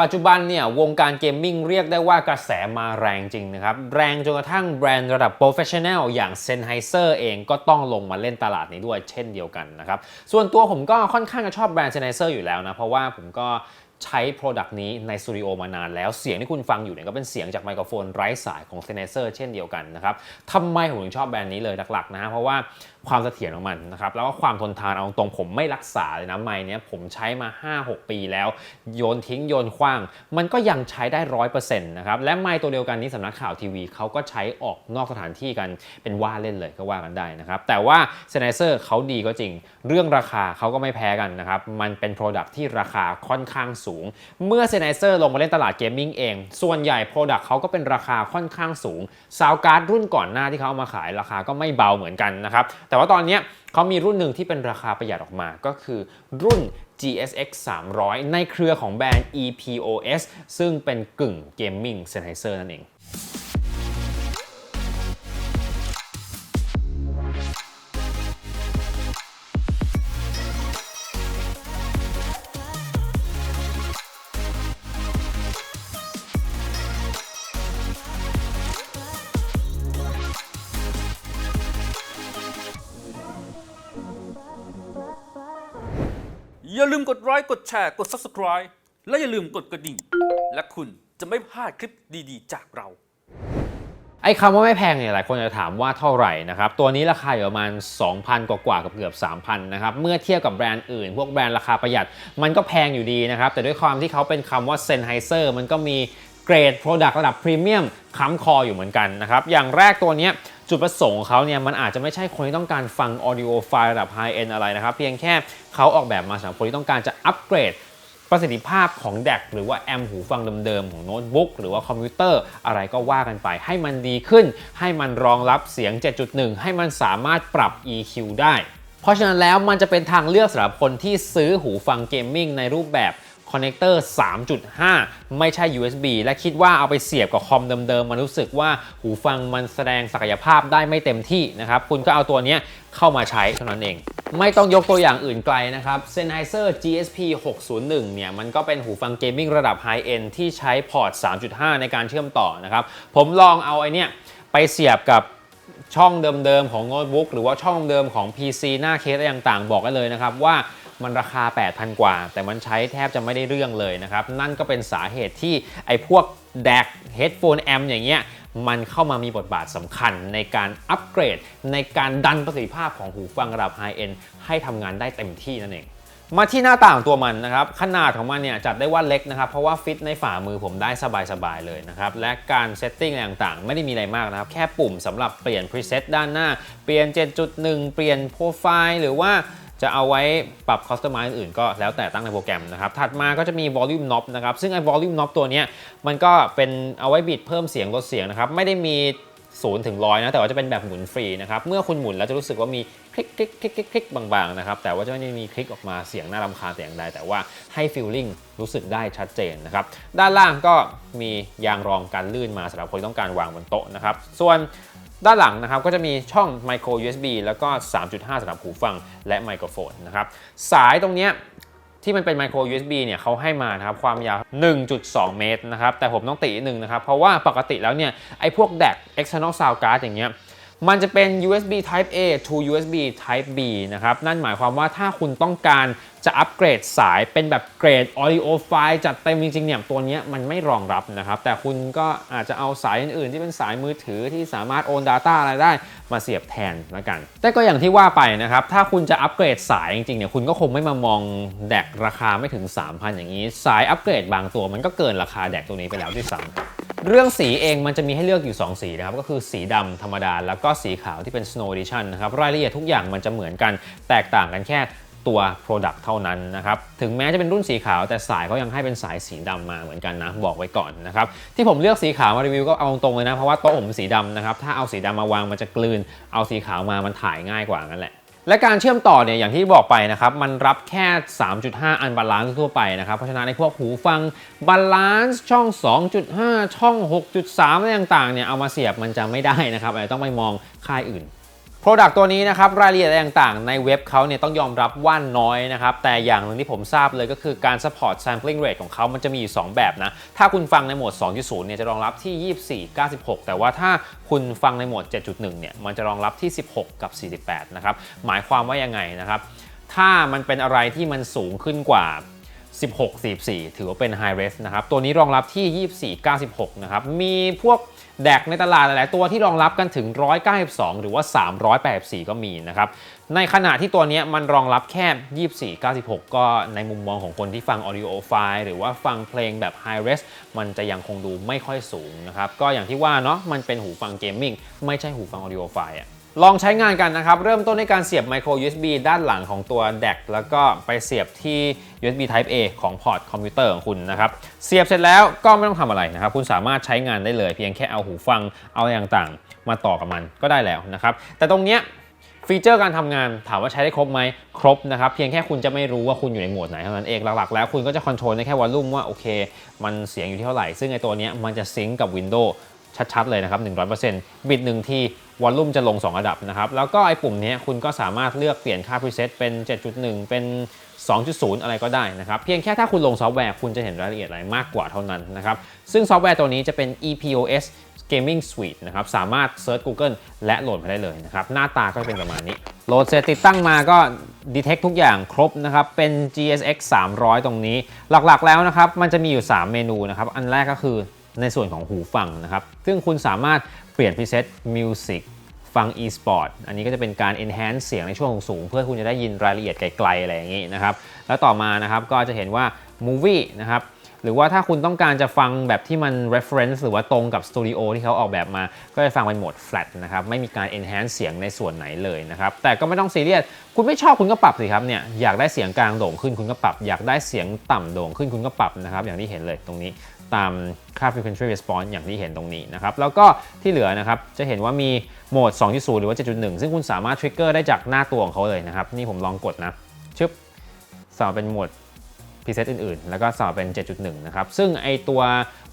ปัจจุบันเนี่ยวงการเกมมิ่งเรียกได้ว่ากระแสมาแรงจริงนะครับ แรงจนกระทั่งแบรนด์ระดับโปรเฟชชั่นแนลอย่าง Sennheiser เองก็ต้องลงมาเล่นตลาดนี้ด้วยเช่นเดียวกันนะครับ ส่วนตัวผมก็ค่อนข้างจะชอบแบรนด์ Sennheiser อยู่แล้วนะ เพราะว่าผมก็ ใช้ Product นี้ในสตูดิโอมานานแล้วเสียงที่คุณฟังอยู่เนี่ยก็เป็นเสียงจากไมโครโฟนไร้สายของ Sennheiser เช่นเดียวกันนะครับทำไมผมถึงชอบแบรนด์นี้เลยหลักๆนะฮะเพราะว่าความเสถียรของมันนะครับแล้วก็ความทนทานเอาตรงผมไม่รักษาเลยนะไมค์เนี้ผมใช้มา 5-6 ปีแล้ว โยนทิ้งโยนคว้าง มันก็ยังใช้ได้ร้อยเปอร์เซ็นต์นะครับและไมค์ตัวเดียวกันนี้สำนักข่าวทีวีเขาก็ใช้ออกนอกสถานที่กันเป็นว่าเล่นเลยก็ว่ากันได้นะครับแต่ว่า s e n h e i s e r เขาดีก็จริง เรื่องราคาเขาก็ไม่แพ้กันนะครับมันเป็น Product ที่ราคาค่อนข้างสูง เมื่อ s e n h e i s e r ลงมาเล่นตลาดเกมมิ่งเอง ส่วนใหญ่ Product เขาก็เป็นราคาค่อนข้างสูงซาวการ์ดรุ่นก่อนหน้าที่เขาเอามาขายราคาก็ไม่เบาเหมือนกันนะครับแต่ว่าตอนนี้เขามีรุ่นหนึ่งที่เป็นราคาประหยัดออกมาก็คือรุ่น GSX 300 ในเครือของแบรนด์ EPOS ซึ่งเป็นกึ่งเกมมิ่งเซนไนเซอร์นั่นเอง อย่าลืมกดไลค์กดแชร์กด Subscribe และอย่าลืมกดกระดิ่ง และคุณจะไม่พลาดคลิปดีๆ จากเรา ไอ้คำว่าไม่แพงเนี่ยหลายคนจะถามว่าเท่าไหร่นะครับ ตัวนี้ราคาอยู่ประมาณ 2,000 กว่าๆกับเกือบ 3,000 นะครับ เมื่อเทียบกับแบรนด์อื่น พวกแบรนด์ราคาประหยัด มันก็แพงอยู่ดีนะครับ แต่ด้วยความที่เขาเป็นคำว่าเซนไฮเซอร์มันก็มี เกรด Product ระดับพรีเมียมค้ำคออยู่เหมือนกันนะครับ อย่างแรกตัวนี้จุดประสงค์เขาเนี่ยมันอาจจะไม่ใช่คนที่ต้องการฟัง audio file ระดับ high end อะไรนะครับ เพียงแค่เขาออกแบบมาสำหรับคนที่ต้องการจะอัปเกรดประสิทธิภาพของ DAC หรือว่าแอมหูฟังเดิมๆ ของโน้ตบุ๊กหรือว่าคอมพิวเตอร์อะไรก็ว่ากันไป ให้มันดีขึ้น ให้มันรองรับเสียง 7.1 ให้มันสามารถปรับ EQ ได้ เพราะฉะนั้นแล้วมันจะเป็นทางเลือกสำหรับคนที่ซื้อหูฟังเกมมิ่งในรูปแบบ คอนเนคเตอร์ 3.5 ไม่ใช่ USB และคิดว่าเอาไปเสียบกับคอมเดิมๆ มันรู้สึกว่าหูฟังมันแสดงศักยภาพได้ไม่เต็มที่นะครับ คุณก็เอาตัวนี้เข้ามาใช้เท่านั้นเองไม่ต้องยกตัวอย่างอื่นไกลนะครับ Sennheiser GSP 601 เนี่ย มันก็เป็นหูฟังเกมมิ่งระดับไฮเอนที่ใช้พอร์ต 3.5 ในการเชื่อมต่อนะครับ ผมลองเอาไอเนี้ยไปเสียบกับช่องเดิมๆ ของโน้ตบุ๊กหรือว่าช่องเดิมของ PC หน้าเคสอะไรต่างๆ บอกได้เลยนะครับว่า มันราคา 8,000 กว่า แต่มันใช้แทบจะไม่ได้เรื่องเลยนะครับ นั่นก็เป็นสาเหตุที่ไอ้พวก DAC Headphone Amp อย่างเงี้ยมันเข้ามามีบทบาทสำคัญในการอัปเกรด ในการดันประสิทธิภาพของหูฟังระดับ High End ให้ทำงานได้เต็มที่นั่นเองมาที่หน้าต่างตัวมันนะครับ ขนาดของมันเนี่ยจัดได้ว่าเล็กนะครับ เพราะว่าฟิตในฝ่ามือผมได้สบายๆเลยนะครับ และการเซตติ้งอะไรต่างๆ ไม่ได้มีอะไรมากนะครับ แค่ปุ่มสำหรับเปลี่ยน preset ด้านหน้า เปลี่ยน 7.1 เปลี่ยนโปรไฟล์หรือว่า จะเอาไว้ปรับ customize อื่นก็แล้วแต่ตั้งในโปรแกรมนะครับ ถัดมาก็จะมี volume knob นะครับ ซึ่งไอ้ volume knob ตัวนี้มันก็เป็นเอาไว้บิดเพิ่มเสียงลดเสียงนะครับ ไม่ได้มีศูนย์ถึงร้อยนะ แต่ว่าจะเป็นแบบหมุนฟรีนะครับ เมื่อคุณหมุนแล้วจะรู้สึกว่ามีคลิกคลิกคลิกคลิกคลิกบางๆนะครับ แต่ว่าจะไม่ได้มีคลิกออกมาเสียงน่ารำคาญแต่อย่างใดแต่ว่าให้ฟีลลิ่งรู้สึกได้ชัดเจนนะครับ ด้านล่างก็มียางรองกันลื่นมาสำหรับคนที่ต้องการวางบนโต๊ะนะครับ ส่วน ด้านหลังนะครับก็จะมีช่อง micro USB แล้วก็ 3.5สำหรับหูฟังและไมโครโฟนนะครับสายตรงนี้ที่มันเป็นไมโคร USB เนี่ยเขาให้มานะครับความยาว 1.2 เมตรนะครับแต่ผมต้องติหนึ่งนะครับ เพราะว่าปกติแล้วเนี่ยไอ้พวกแดก external sound card อย่างเงี้ย มันจะเป็น USB Type A to USB Type B นะครับ นั่นหมายความว่าถ้าคุณต้องการจะอัปเกรดสายเป็นแบบเกรด audio file จัดเต็มจริงๆเนี่ยตัวนี้มันไม่รองรับนะครับ แต่คุณก็อาจจะเอาสายอื่นๆ ที่เป็นสายมือถือที่สามารถโอน Data อะไรได้มาเสียบแทนแล้วกัน แต่ก็อย่างที่ว่าไปนะครับ ถ้าคุณจะอัปเกรดสายจริงๆเนี่ยคุณก็คงไม่มามองแดกราคาไม่ถึง 3,000 อย่างนี้ สายอัปเกรดบางตัวมันก็เกินราคาแดกตัวนี้ไปแล้วด้วยซ้ำ เรื่องสีเองมันจะมีให้เลือกอยู่ 2 สีนะครับ ก็คือสีดำธรรมดา แล้วก็สีขาวที่เป็น Snow Edition นะครับ รายละเอียดทุกอย่างมันจะเหมือนกัน แตกต่างกันแค่ตัว Product เท่านั้นนะครับ ถึงแม้จะเป็นรุ่นสีขาวแต่สายเขายังให้เป็นสายสีดำมาเหมือนกันนะ บอกไว้ก่อนนะครับ ที่ผมเลือกสีขาวมารีวิวก็เอาตรงเลยนะ เพราะว่าโต๊ะผมสีดำนะครับ ถ้าเอาสีดำมาวางมันจะกลืน เอาสีขาวมามันถ่ายง่ายกว่างั้นแหละ และการเชื่อมต่อเนี่ยอย่างที่บอกไปนะครับ มันรับแค่ 3.5 อันบาลานซ์ทั่วไปนะครับ เพราะฉะนั้นในพวกหูฟังบาลานซ์ช่อง 2.5 ช่อง 6.3 อะไรต่างๆเนี่ยเอามาเสียบมันจะไม่ได้นะครับอาจจะต้องไปมองค่ายอื่น Product ตัวนี้นะครับรายละเอียดอะไรต่างๆ ในเว็บเขาเนี่ยต้องยอมรับว่าน้อยนะครับ แต่อย่างหนึ่งที่ผมทราบเลยก็คือการ support sampling rate ของเขามันจะมีอยู่ 2 แบบนะ ถ้าคุณฟังในโหมด 2.0 เนี่ยจะรองรับที่ 24 96 แต่ว่าถ้าคุณฟังในโหมด 7.1 เนี่ยมันจะรองรับที่ 16 กับ 48 นะครับ หมายความว่ายังไงนะครับ ถ้ามันเป็นอะไรที่มันสูงขึ้นกว่า 16 44 ถือว่าเป็น High Res นะครับ ตัวนี้รองรับที่ 24 96 นะครับ มีพวก แดกในตลาดหลาย ๆ ตัวที่รองรับกันถึง 192 หรือว่า 384 ก็มีนะครับ ในขณะที่ตัวนี้มันรองรับแค่ 24 96 ก็ในมุมมองของคนที่ฟัง audio file หรือว่าฟังเพลงแบบ High Res มันจะยังคงดูไม่ค่อยสูงนะครับ ก็อย่างที่ว่าเนาะมันเป็นหูฟังเกมมิ่งไม่ใช่หูฟัง audio file อะ ลองใช้งานกันนะครับ เริ่มต้นด้วยการเสียบ micro USB ด้านหลังของตัว DAC แล้วก็ไปเสียบที่ USB Type A ของพอร์ตคอมพิวเตอร์ของคุณนะครับ เสียบเสร็จแล้วก็ไม่ต้องทำอะไรนะครับ คุณสามารถใช้งานได้เลย เพียงแค่เอาหูฟังเอาอะไรต่างๆมาต่อกับมันก็ได้แล้วนะครับ แต่ตรงเนี้ยฟีเจอร์การทำงานถามว่าใช้ได้ครบไหมครบนะครับ เพียงแค่คุณจะไม่รู้ว่าคุณอยู่ในโหมดไหนเท่านั้นเองหลักๆแล้วคุณก็จะคอนโทรลได้แค่วอลลุ่มว่าโอเค มันเสียงอยู่ที่เท่าไหร่ ซึ่งไอตัวเนี้ยมันจะซิงก์กับ Windows ชัดๆ เลยนะครับ 100%บิตหนึ่งที วอลลุ่มจะลง 2 ระดับนะครับ แล้วก็ไอ้ปุ่มนี้คุณก็สามารถเลือกเปลี่ยนค่า preset เป็น 7.1 เป็น 2.0 อะไรก็ได้นะครับ เพียงแค่ถ้าคุณลงซอฟต์แวร์คุณจะเห็นรายละเอียดอะไรมากกว่าเท่านั้นนะครับ ซึ่งซอฟต์แวร์ตัวนี้จะเป็น EPOS Gaming Suite นะครับ สามารถเซิร์ช Google และโหลดมาได้เลยนะครับ หน้าตาก็จะเป็นประมาณนี้ โหลดเสร็จติดตั้งมาก็ detect ทุกอย่างครบนะครับ เป็น GSX 300 ตรงนี้ หลักๆแล้วนะครับ มันจะมีอยู่ 3 เมนูนะครับ อันแรกก็คือ ในส่วนของหูฟังนะครับ ซึ่งคุณสามารถเปลี่ยน preset music ฟัง e-sport อันนี้ก็จะเป็นการ enhance เสียงในช่วงสูง เพื่อคุณจะได้ยินรายละเอียดไกลๆอะไรอย่างนี้นะครับ แล้วต่อมานะครับก็จะเห็นว่า movie นะครับหรือว่าถ้าคุณต้องการจะฟังแบบที่มัน reference หรือว่าตรงกับสตูดิโอที่เขาออกแบบมา ก็จะฟังเป็นโหมด flat นะครับ ไม่มีการ enhance เสียงในส่วนไหนเลยนะครับ แต่ก็ไม่ต้องซีเรียส คุณไม่ชอบคุณก็ปรับสิครับเนี่ย อยากได้เสียงกลางโด่งขึ้นคุณก็ปรับ อยากได้เสียงต่ำโด่งขึ้นคุณก็ปรับนะครับ อย่างที่เห็นเลยตรงนี้ ตามค่า frequency response อย่างที่เห็นตรงนี้นะครับ แล้วก็ที่เหลือนะครับ จะเห็นว่ามีโหมด 2.0 หรือว่า 7.1 ซึ่งคุณสามารถ trigger ได้จากหน้าตัวของเขาเลยนะครับ นี่ผมลองกดนะ ชึบสารถเป็นโหมด preset อื่นๆ แล้วก็สลับเป็น 7.1 นะครับ ซึ่งไอตัว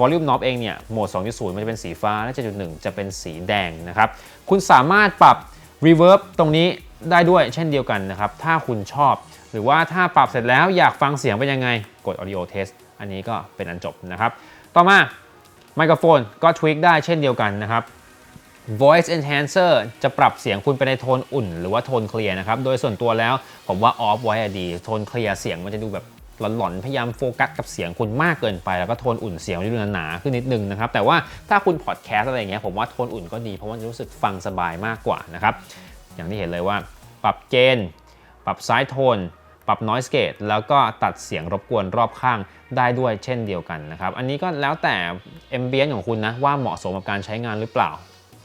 volume knob เองเนี่ย โหมด 2.0 มันจะเป็นสีฟ้า และ 7.1 จะเป็นสีแดงนะครับ คุณสามารถปรับ reverb ตรงนี้ได้ด้วยเช่นเดียวกันนะครับ ถ้าคุณชอบ หรือว่าถ้าปรับเสร็จแล้วอยากฟังเสียงเป็นยังไง กด audio test อันนี้ก็เป็นอันจบนะครับ ต่อมาไมโครโฟนก็ทวิกได้เช่นเดียวกันนะครับ Voice Enhancer จะปรับเสียงคุณไปในโทนอุ่น หรือว่าโทนเคลียร์นะครับ โดยส่วนตัวแล้วผมว่า off ไว้ดี โทนเคลียร์เสียงมันจะดูแบบหลอนๆ พยายามโฟกัสกับเสียงคุณมากเกินไป แล้วก็โทนอุ่นเสียงมันดูหนาๆขึ้นนิดนึงนะครับ แต่ว่าถ้าคุณพอดแคสต์อะไรอย่างเงี้ยผมว่าโทนอุ่นก็ดี เพราะว่ารู้สึกฟังสบายมากกว่านะครับ อย่างที่เห็นเลยว่า ปรับเกณฑ์ปรับไซด์โทน ปรับ noise gate แล้วก็ตัดเสียงรบกวนรอบข้างได้ด้วยเช่นเดียวกันนะครับ อันนี้ก็แล้วแต่ ambience ของคุณนะ ว่าเหมาะสมกับการใช้งานหรือเปล่า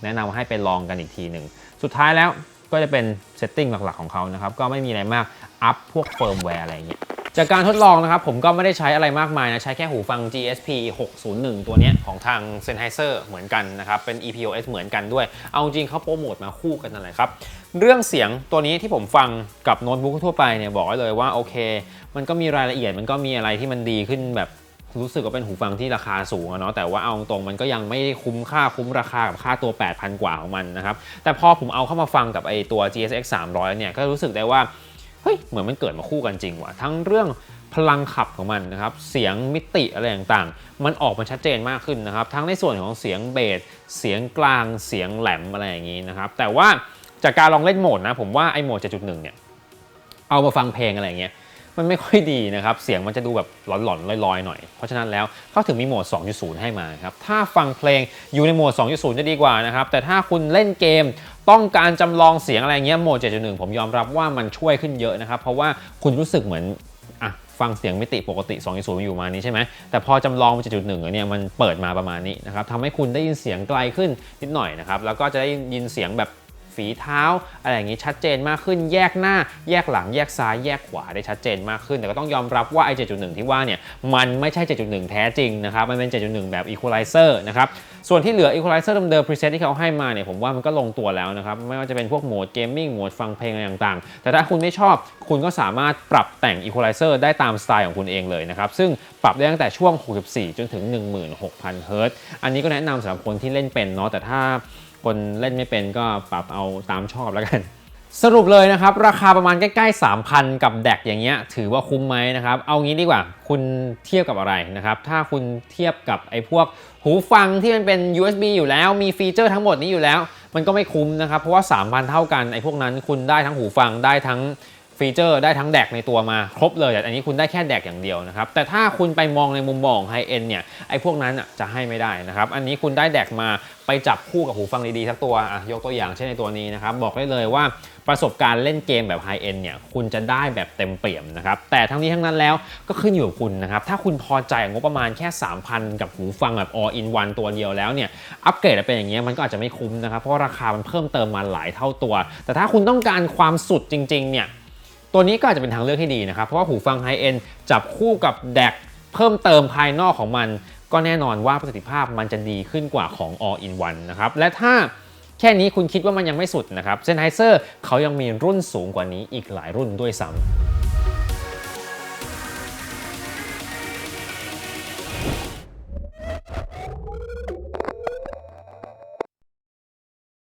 แนะนำให้ไปลองกันอีกทีหนึ่ง สุดท้ายแล้วก็จะเป็นเซตติ้งหลักๆ ของเขานะครับ ก็ไม่มีอะไรมาก อัพพวกเฟิร์มแวร์อะไรอย่างเงี้ยจากการทดลองนะครับ ผมก็ไม่ได้ใช้อะไรมากมายนะ ใช้แค่หูฟัง GSP 601 ตัวนี้ของทาง Sennheiser เหมือนกันนะครับ เป็น EPOS เหมือนกันด้วย เอาจริงเขาโปรโมทมาคู่กันนั่นแหละครับ เรื่องเสียงตัวนี้ที่ผมฟังกับโน้ตบุ๊กทั่วไปเนี่ยบอกไว้เลยว่าโอเค มันก็มีรายละเอียดมันก็มีอะไรที่มันดีขึ้นแบบรู้สึกว่าเป็นหูฟังที่ราคาสูงอะเนาะแต่ว่าเอาตรงมันก็ยังไม่ได้คุ้มค่าคุ้มราคากับค่าตัว 8,000 กว่าของมันนะครับ แต่พอผมเอาเข้ามาฟังกับไอตัว GSX 300เนี่ยก็รู้สึกได้ว่าเฮ้ยเหมือนมันเกิดมาคู่กันจริงว่ะทั้งเรื่องพลังขับของมันนะครับ เสียงมิติอะไรต่างๆ มันออกมาชัดเจนมากขึ้นนะครับ ทั้งในส่วนของเสียงเบส เสียงกลาง เสียงแหลมอะไรอย่างนี้นะครับ แต่ว่า จากการลองเล่นโหมดนะ ผมว่าไอโหมด7.1เนี่ยเอามาฟังเพลงอะไรเงี้ยมันไม่ค่อยดีนะครับ เสียงมันจะดูแบบหลอนๆลอยๆหน่อย เพราะฉะนั้นแล้วเขาถึงมีโหมด 2.0 ให้มาครับ ถ้าฟังเพลงอยู่ในโหมด 2.0 จะดีกว่านะครับ แต่ถ้าคุณเล่นเกมต้องการจำลองเสียงอะไรเงี้ยโหมด 7.1 ผมยอมรับว่ามันช่วยขึ้นเยอะนะครับ เพราะว่าคุณรู้สึกเหมือนอะฟังเสียงมิติปกติ 2.0 อยู่มานี้ใช่ไหม แต่พอจำลองเป็น7.1เนี่ยมันเปิดมาประมาณนี้นะครับทำให้คุณได้ยินเสียงไกลขึ้นนิดหน่อยนะครับ แล้วก็จะได้ยินเสียงแบบ ฝีเท้า อะไรอย่างนี้ชัดเจนมากขึ้น แยกหน้า แยกหลัง แยกซ้าย แยกขวาได้ชัดเจนมากขึ้น แต่ก็ต้องยอมรับว่าไอ้7.1 ที่ว่าเนี่ย มันไม่ใช่ 7.1 แท้จริงนะครับ มันเป็น 7.1 แบบ equalizer นะครับ ส่วนที่เหลือ equalizer เดิมๆ preset ที่เขาให้มาเนี่ย ผมว่ามันก็ลงตัวแล้วนะครับ ไม่ว่าจะเป็นพวกโหมด gaming โหมดฟังเพลงอะไรต่างๆ แต่ถ้าคุณไม่ชอบ คุณก็สามารถปรับแต่ง equalizer ได้ตามสไตล์ของคุณเองเลยนะครับ ซึ่งปรับได้ตั้งแต่ช่วง 64 จนถึง 16,000 เฮิรตซ์อันนี้ก็แนะนำสำหรับคนที่เล่นเป็นเนาะ แต่ถ้า คนเล่นไม่เป็นก็ปรับเอาตามชอบแล้วกัน สรุปเลยนะครับ ราคาประมาณใกล้ๆ 3,000 กับแดกอย่างเงี้ยถือว่าคุ้มไหมนะครับ เอางี้ดีกว่า คุณเทียบกับอะไรนะครับ ถ้าคุณเทียบกับไอ้พวกหูฟังที่มันเป็น USB อยู่แล้วมีฟีเจอร์ทั้งหมดนี้อยู่แล้ว มันก็ไม่คุ้มนะครับ เพราะว่า 3,000 เท่ากันไอ้พวกนั้นคุณได้ทั้งหูฟังได้ทั้ง ฟีเจอร์ได้ทั้งแดกในตัวมาครบเลยแต่อันนี้คุณได้แค่แดกอย่างเดียวนะครับ แต่ถ้าคุณไปมองในมุมมองไฮเอ็นเนี่ยไอ้พวกนั้นจะให้ไม่ได้นะครับ อันนี้คุณได้แดกมาไปจับคู่กับหูฟังดีๆสักตัวอะยกตัวอย่างเช่นในตัวนี้นะครับ บอกได้เลยว่าประสบการณ์เล่นเกมแบบไฮเอ็นเนี่ยคุณจะได้แบบเต็มเปี่ยมนะครับ แต่ทั้งนี้ทั้งนั้นแล้วก็ขึ้นอยู่กับคุณนะครับ ถ้าคุณพอใจงบประมาณแค่ 3,000 กับหูฟังแบบ all in one ตัวเดียวแล้วเนี่ยอัปเกรดเป็นอย่างเงี้ยมันก็อาจจะไม่คุ้มนะครับ เพราะราคามันเพิ่มเติมมาหลายเท่าตัว แต่ถ้าคุณต้องการความสุดจริงๆเนี่ย ตัวนี้ก็อาจจะเป็นทางเลือกที่ดีนะครับ เพราะว่าหูฟังไฮเอ็นจับคู่กับแดกเพิ่มเติมภายนอกของมัน ก็แน่นอนว่าประสิทธิภาพมันจะดีขึ้นกว่าของ all in one นะครับ และถ้าแค่นี้คุณคิดว่ามันยังไม่สุดนะครับเซนไฮเซอร์เขายังมีรุ่นสูงกว่านี้อีกหลายรุ่นด้วยซ้ำ